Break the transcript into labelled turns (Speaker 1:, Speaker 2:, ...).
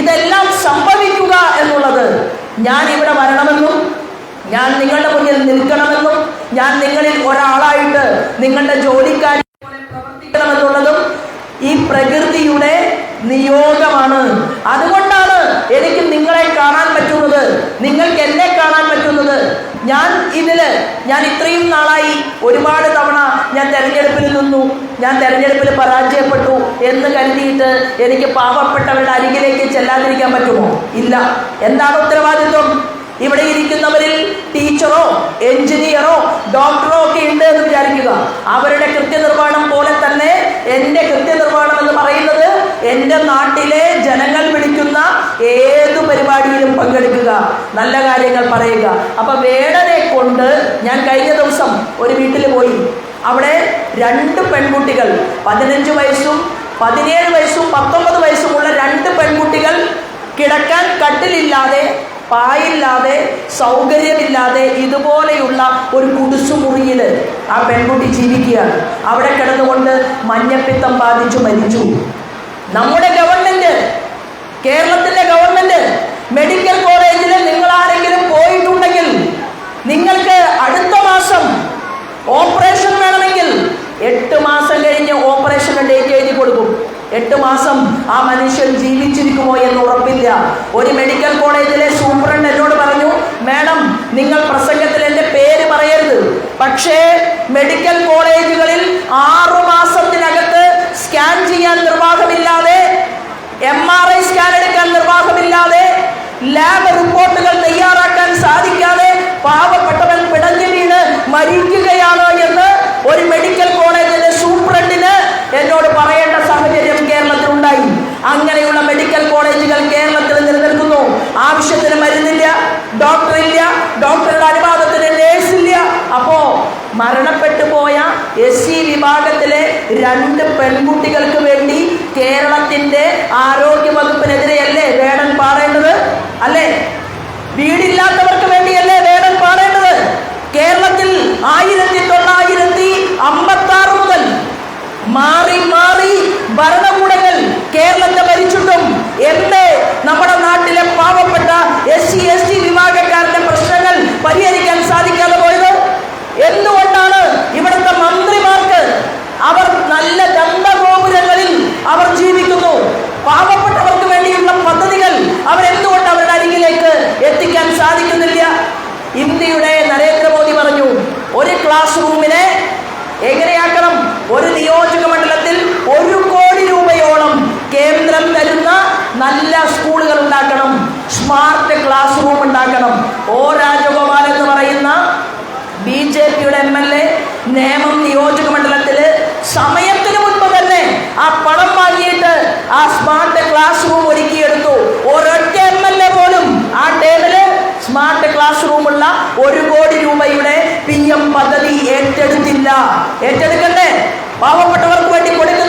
Speaker 1: ഇതെല്ലാം സംഭവിക്കുക എന്നുള്ളത് ഞാൻ ഇവിടെ വരണമെന്നും ഞാൻ നിങ്ങളുടെ മുന്നിൽ നിൽക്കണമെന്നും ഞാൻ നിങ്ങളിൽ ഒരാളായിട്ട് നിങ്ങളുടെ ജോലിക്കാരി പ്രവർത്തിക്കണമെന്നുള്ളതും ഈ പ്രകൃതിയുടെ നിയോഗമാണ്. അതുകൊണ്ടാണ് എനിക്ക് നിങ്ങളെ കാണാൻ പറ്റുന്നത് നിങ്ങൾക്ക് എന്നെ കാണാൻ പറ്റുന്നത്. ഞാൻ ഇതിൽ ഞാൻ ഇത്രയും നാളായി ഒരുപാട് തവണ ഞാൻ തെരഞ്ഞെടുപ്പിൽ നിന്നു ഞാൻ തെരഞ്ഞെടുപ്പിൽ പരാജയപ്പെട്ടു. എന്ന് കരുതിയിട്ട് എനിക്ക് പാവപ്പെട്ടവരുടെ അരികിലേക്ക് ചെല്ലാതിരിക്കാൻ പറ്റുമോ? ഇല്ല. എന്താണ് ഉത്തരവാദിത്വം? ഇവിടെ ഇരിക്കുന്നവരിൽ ടീച്ചറോ എഞ്ചിനീയറോ ഡോക്ടറോ ഒക്കെ ഉണ്ട് എന്ന് വിചാരിക്കുക. അവരുടെ കൃത്യനിർവഹണം പോലെ തന്നെ എന്റെ കൃത്യനിർവഹണം എന്ന് പറയുന്നത് എന്റെ നാട്ടിലെ ജനങ്ങൾ വിളിക്കുന്ന ഏതു പരിപാടിയിലും പങ്കെടുക്കുക. നല്ല കാര്യങ്ങൾ പറയുക. അപ്പൊ വേടനെ കൊണ്ട് ഞാൻ കഴിഞ്ഞ ദിവസം ഒരു വീട്ടിൽ പോയി. അവിടെ രണ്ട് പെൺകുട്ടികൾ പതിനഞ്ച് വയസ്സും പതിനേഴ് വയസ്സും പത്തൊമ്പത് വയസ്സുമുള്ള രണ്ട് പെൺകുട്ടികൾ കിടക്കാൻ കട്ടിലില്ലാതെ പായില്ലാതെ സൗകര്യമില്ലാതെ ഇതുപോലെയുള്ള ഒരു കുടിസുമുറിയിൽ ആ പെൺകുട്ടി ജീവിക്കുകയാണ്. അവിടെ കിടന്നുകൊണ്ട് മഞ്ഞപ്പിത്തം ബാധിച്ചു മരിച്ചു. നമ്മുടെ ഗവൺമെന്റ് കേരളത്തിന്റെ ഗവൺമെന്റ് മെഡിക്കൽ എട്ട് മാസം ആ മനുഷ്യൻ ജീവിച്ചിരിക്കുമോ എന്ന് ഉറപ്പില്ല. ഒരു മെഡിക്കൽ കോളേജിലെ സൂപ്രണ്ട് എന്നോട് പറഞ്ഞു മാഡം നിങ്ങൾ പ്രസംഗത്തിൽ എന്റെ പേര് പറയരുത്. പക്ഷേ മെഡിക്കൽ കോളേജുകളിൽ ആറു മാസത്തിനകത്ത് സ്കാൻ ചെയ്യാൻ നിർവാഹമില്ലാതെ എം ആർ ഐ സ്കാൻ എടുക്കാൻ നിർവാഹമില്ലാതെ ലാബ് റിപ്പോർട്ടുകൾ തയ്യാറാക്കാൻ സാധിക്കാതെ പാവപ്പെട്ടവൻ പിടഞ്ഞു വീണ് മരിക്കുകയാണ് മരണപ്പെട്ടു പോയ എസ് സി വിഭാഗത്തിലെ രണ്ട് പെൺകുട്ടികൾക്ക് വേണ്ടി കേരളത്തിന്റെ ആരോഗ്യ വകുപ്പിനെതിരെയല്ലേ വേടൻ പാടേണ്ടത് അല്ലേ? വീടില്ലാത്തവർക്ക് എങ്ങനെയാക്കണം? ഒരു നിയോജക മണ്ഡലത്തിൽ ഒരു കോടി രൂപയോളം കേന്ദ്രം തരുന്ന നല്ല സ്കൂളുകൾ ഉണ്ടാക്കണം. സ്മാർട്ട് ക്ലാസ് റൂം ഉണ്ടാക്കണം. ഓ രാജഗോപാൽ എന്ന് പറയുന്ന ബി ജെ പിയുടെ എം എൽ എ നേമം നിയോജക മണ്ഡലത്തിൽ സമയത്തിന് മുൻപ് തന്നെ ആ പണം വാങ്ങിയിട്ട് ആ സ്മാർട്ട് ക്ലാസ് റൂം ഒരുക്കിയെടുത്തു. ഒരൊറ്റ എം എൽ എ പോലും ആ ടേബിൾ സ്മാർട്ട് ക്ലാസ് റൂമുള്ള ഒരു കോടി രൂപയുടെ പി എം പദ്ധതി ഏറ്റെടുത്തില്ല. ഏറ്റെടുക്കട്ടെ പാവപ്പെട്ടവർക്ക് വേണ്ടി കൊടുക്കുന്ന